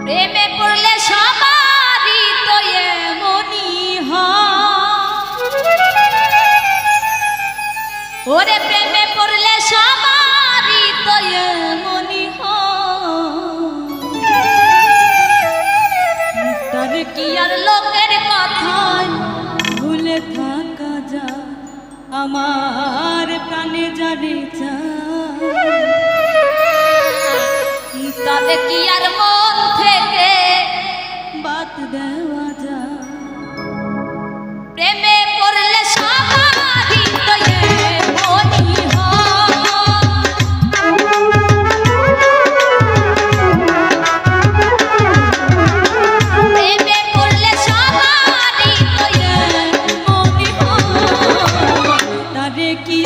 প্রেমে পড়লে সবারই তো এমনই ওরে প্রেমে পড়লে সবারই তো এমনই তার কি আর লোকের কথায় ভুলে থাকা যা আমার প্রাণে জানে যা তার কি আর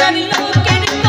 அணிலோ கெடுக்க